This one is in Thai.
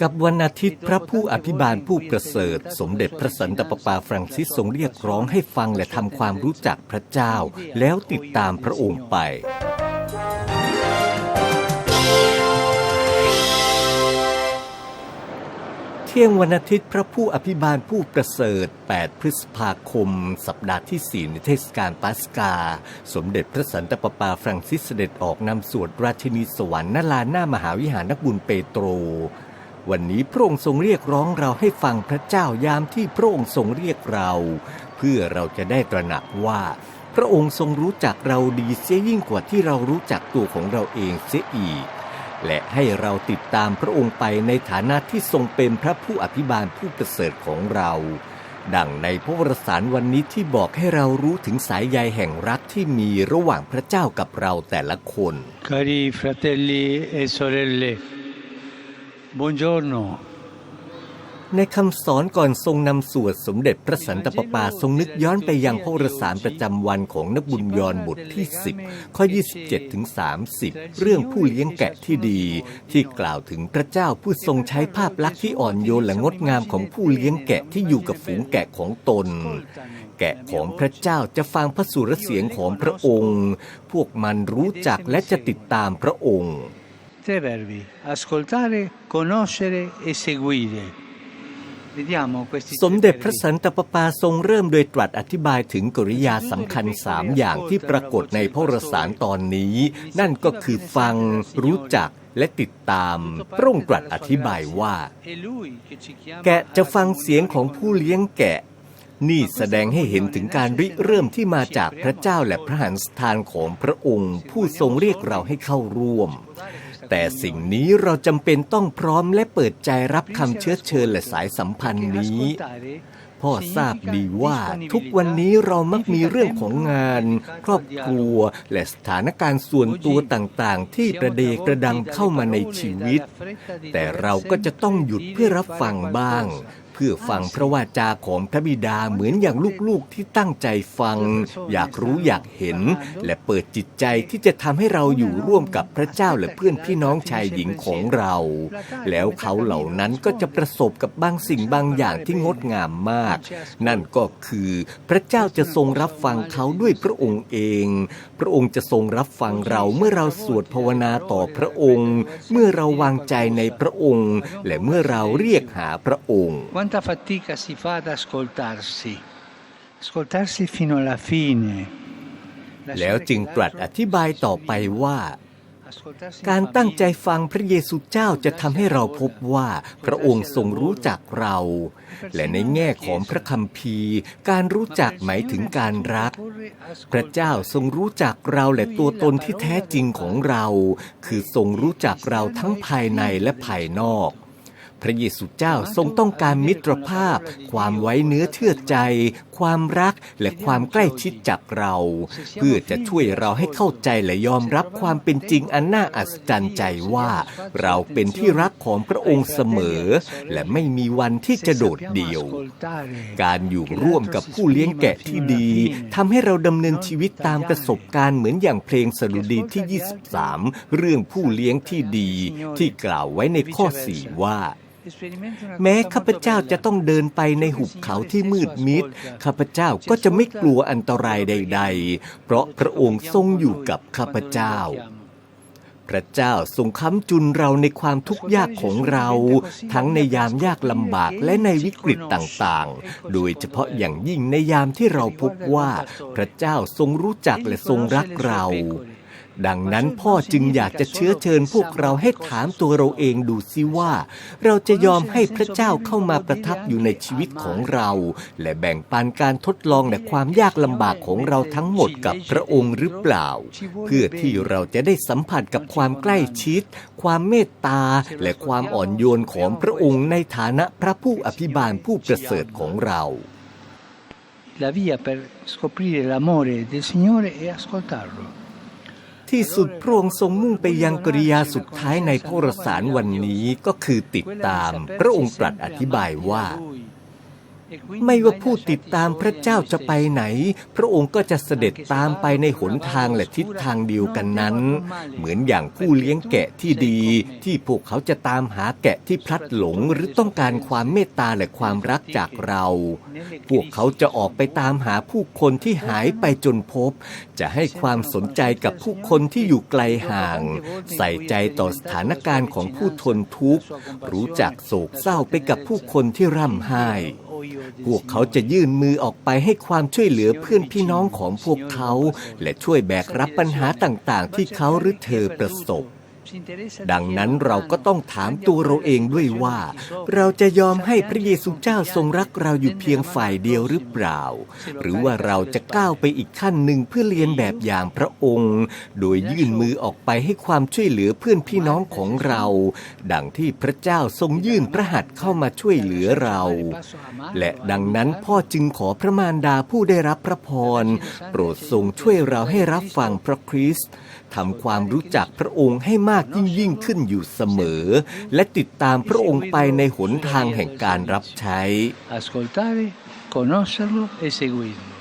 กับวันอาทิตย์พระผู้อภิบาลผู้ประเสริฐ สมเด็จพระสันตะปาปาฟรังซิสทรงเรียกร้องให้ฟังและทำความรู้จักพระเจ้า แล้วติดตามพระองค์ไปเที่ยงวันอาทิตย์พระผู้อภิบาลผู้ประเสริฐ 8 พฤษภาคม สัปดาห์ที่ 4 ในเทศกาลปัสกา สมเด็จพระสันตะปาปาฟรังซิสเสด็จออกนำสวดราชินีสวรรค์ณลานหน้ามหาวิหารนักบุญเปโตร วันนี้พระองค์ทรงเรียกร้องเราให้ฟังพระเจ้ายามที่พระองค์ทรงเรียกเรา เพื่อเราจะได้ตระหนักว่า พระองค์ทรงรู้จักเราดีเสียยิ่งกว่าที่เรารู้จักตัวของเราเองเสียอีก และให้เราติดตามพระองค์ไปในฐานะที่ทรงเป็นพระผู้อภิบาลผู้ประเสริฐของเรา ดังในพระวรสารวันนี้ที่บอกให้เรารู้ถึงสายใยแห่งรักที่มีระหว่างพระเจ้ากับเราแต่ละคน Cari fratelli e sorelle, buongiorno. ในคำสอนก่อนทรงนำสวดสมเด็จพระสันตะปาปาทรงนึกย้อนไปยังพระรสารประจำวันของนักบุญยอนบทที่ 10 ข้อ 27 ถึง 30 เรื่องผู้เลี้ยงแกะที่ดี ที่กล่าวถึงพระเจ้าผู้ทรงใช้ภาพลักษณ์ที่อ่อนโยนและงดงามของผู้เลี้ยงแกะที่อยู่กับฝูงแกะของตน แกะของพระเจ้าจะฟังพระสุรเสียงของพระองค์ พวกมันรู้จักและจะติดตามพระองค์ Tre verbi, ascoltare, conoscere e seguire. Vediamo questi สม tre เด็จพระ verbi. สันตะปาปาทรงเริ่มโดยตรัสอธิบายถึงกริยาสำคัญสามอย่างที่ปรากฏในพระวรสารตอนนี้ นั่นก็คือฟัง รู้จักและติดตาม พระองค์ตรัสอธิบายว่า È lui che ci chiama แกะจะฟังเสียงของผู้เลี้ยงแกะ นี่แสดงให้เห็นถึงการริเริ่มที่มาจากพระเจ้าและพระหันสถานของพระองค์ ผู้ทรงเรียกเราให้เข้าร่วม แต่สิ่งนี้เราจำเป็นต้องพร้อมและเปิดใจรับคำเชื้อเชิญและสายสัมพันธ์นี้ พ่อทราบดีว่าทุกวันนี้เรามักมีเรื่องของงาน ครอบครัว และสถานการณ์ส่วนตัวต่างๆ ที่ประเดกระดังเข้ามาในชีวิต แต่เราก็จะต้องหยุดเพื่อรับฟังบ้าง พื่อฟังพระวาจาของพระบิดาเหมือนอย่างลูกๆที่ตั้งใจฟัง อยากรู้อยากเห็น และเปิดจิตใจที่จะทำให้เราอยู่ร่วมกับพระเจ้าและเพื่อนพี่น้องชายหญิงของเรา แล้วเขาเหล่านั้นก็จะประสบกับบางสิ่งบางอย่างที่งดงามมาก นั่นก็คือพระเจ้าจะทรงรับฟังเขาด้วยพระองค์เอง พระองค์จะทรงรับฟังเราเมื่อเราสวดภาวนาต่อพระองค์ เมื่อเราวางใจในพระองค์ และเมื่อเราเรียกหาพระองค์ Quanta fatica si fa ad ascoltarsi, ascoltarsi fino alla fine. แล้วจึงตรัสอธิบายต่อไปว่า Ascoltarsi การ in ตั้งใจ famiglia. ฟังพระเยซูเจ้าจะทำให้เราพบว่าพระองค์ทรงรู้จักเรา และในแง่ของพระคัมภีร์ การรู้จักหมายถึงการรัก พระเจ้าทรงรู้จักเราและตัวตนที่แท้จริงของเรา คือทรงรู้จักเราทั้งภายในและภายนอก พระเยซูเจ้าทรงต้องการมิตรภาพ ความไว้เนื้อเชื่อใจ ความรักและความใกล้ชิดจากเรา เพื่อจะช่วยเราให้เข้าใจและยอมรับความเป็นจริงอันน่าอัศจรรย์ใจว่า เราเป็นที่รักของพระองค์เสมอ และไม่มีวันที่จะโดดเดี่ยว การอยู่ร่วมกับผู้เลี้ยงแกะที่ดีทำให้เราดำเนินชีวิตตามประสบการณ์เหมือนอย่างเพลงสดุดีที่ 23 เรื่องผู้เลี้ยงที่ดี ที่กล่าวไว้ในข้อ 4 ว่า แม้ข้าพเจ้าจะต้องเดินไปในหุบเขาที่มืดมิด ข้าพเจ้าก็จะไม่กลัวอันตรายใด ๆ เพราะพระองค์ทรงอยู่กับข้าพเจ้าพระเจ้าทรงค้ำจุนเราในความทุกข์ยากของเรา ทั้งในยามยากลำบากและในวิกฤตต่างๆ โดยเฉพาะอย่างยิ่งในยามที่เราพบว่า พระเจ้าทรงรู้จักและทรงรักเรา ดังนั้นพ่อจึงอยากจะเชื้อเชิญพวกเราให้ถามตัวเราเองดูซิว่า เราจะยอมให้พระเจ้าเข้ามาประทับอยู่ในชีวิตของเรา และแบ่งปันการทดลองและความยากลำบากของเราทั้งหมดกับพระองค์หรือเปล่า เพื่อที่เราจะได้สัมผัสกับความใกล้ชิด ความเมตตา และความอ่อนโยนของพระองค์ในฐานะพระผู้อภิบาลผู้ประเสริฐของเรา La via per scoprire l'amore del Signore è ascoltarlo. ที่สุดพระองค์ทรงมุ่งไปยังกริยาสุดท้ายในพระรสารวันนี้ก็คือติดตาม พระองค์ตรัสอธิบายว่า ไม่ว่าผู้ติดตามพระเจ้าจะไปไหน พระองค์ก็จะเสด็จตามไปในหนทางและทิศทางเดียวกันนั้น เหมือนอย่างผู้เลี้ยงแกะที่ดี ที่พวกเขาจะตามหาแกะที่พลัดหลงหรือต้องการความเมตตาและความรักจากเรา พวกเขาจะออกไปตามหาผู้คนที่หายไปจนพบ จะให้ความสนใจกับผู้คนที่อยู่ไกลห่าง ใส่ใจต่อสถานการณ์ของผู้ทนทุกข์ รู้จักโศกเศร้าไปกับผู้คนที่ร่ำไห้ พวกเขาจะยื่นมือออกไปให้ความช่วยเหลือเพื่อนพี่น้องของพวกเขา และช่วยแบกรับปัญหาต่างๆ ที่เขาหรือเธอประสบ ดังนั้นเราก็ต้องถามตัวเราเองด้วยว่า เราจะยอมให้พระเยซูเจ้าทรงรักเราอยู่เพียงฝ่ายเดียวหรือเปล่า หรือว่าเราจะก้าวไปอีกขั้นหนึ่งเพื่อเรียนแบบอย่างพระองค์ โดยยื่นมือออกไปให้ความช่วยเหลือเพื่อนพี่น้องของเรา ดังที่พระเจ้าทรงยื่นพระหัตถ์เข้ามาช่วยเหลือเรา และดังนั้นพ่อจึงขอพระมารดาผู้ได้รับพระพรโปรดทรงช่วยเราให้รับฟังพระคริสต์ทำความรู้จักพระองค์ให้มากยิ่งยิ่งขึ้นอยู่เสมอ และติดตามพระองค์ไปในหนทางแห่งการรับใช้ Ascoltare, conoscerlo e seguirlo.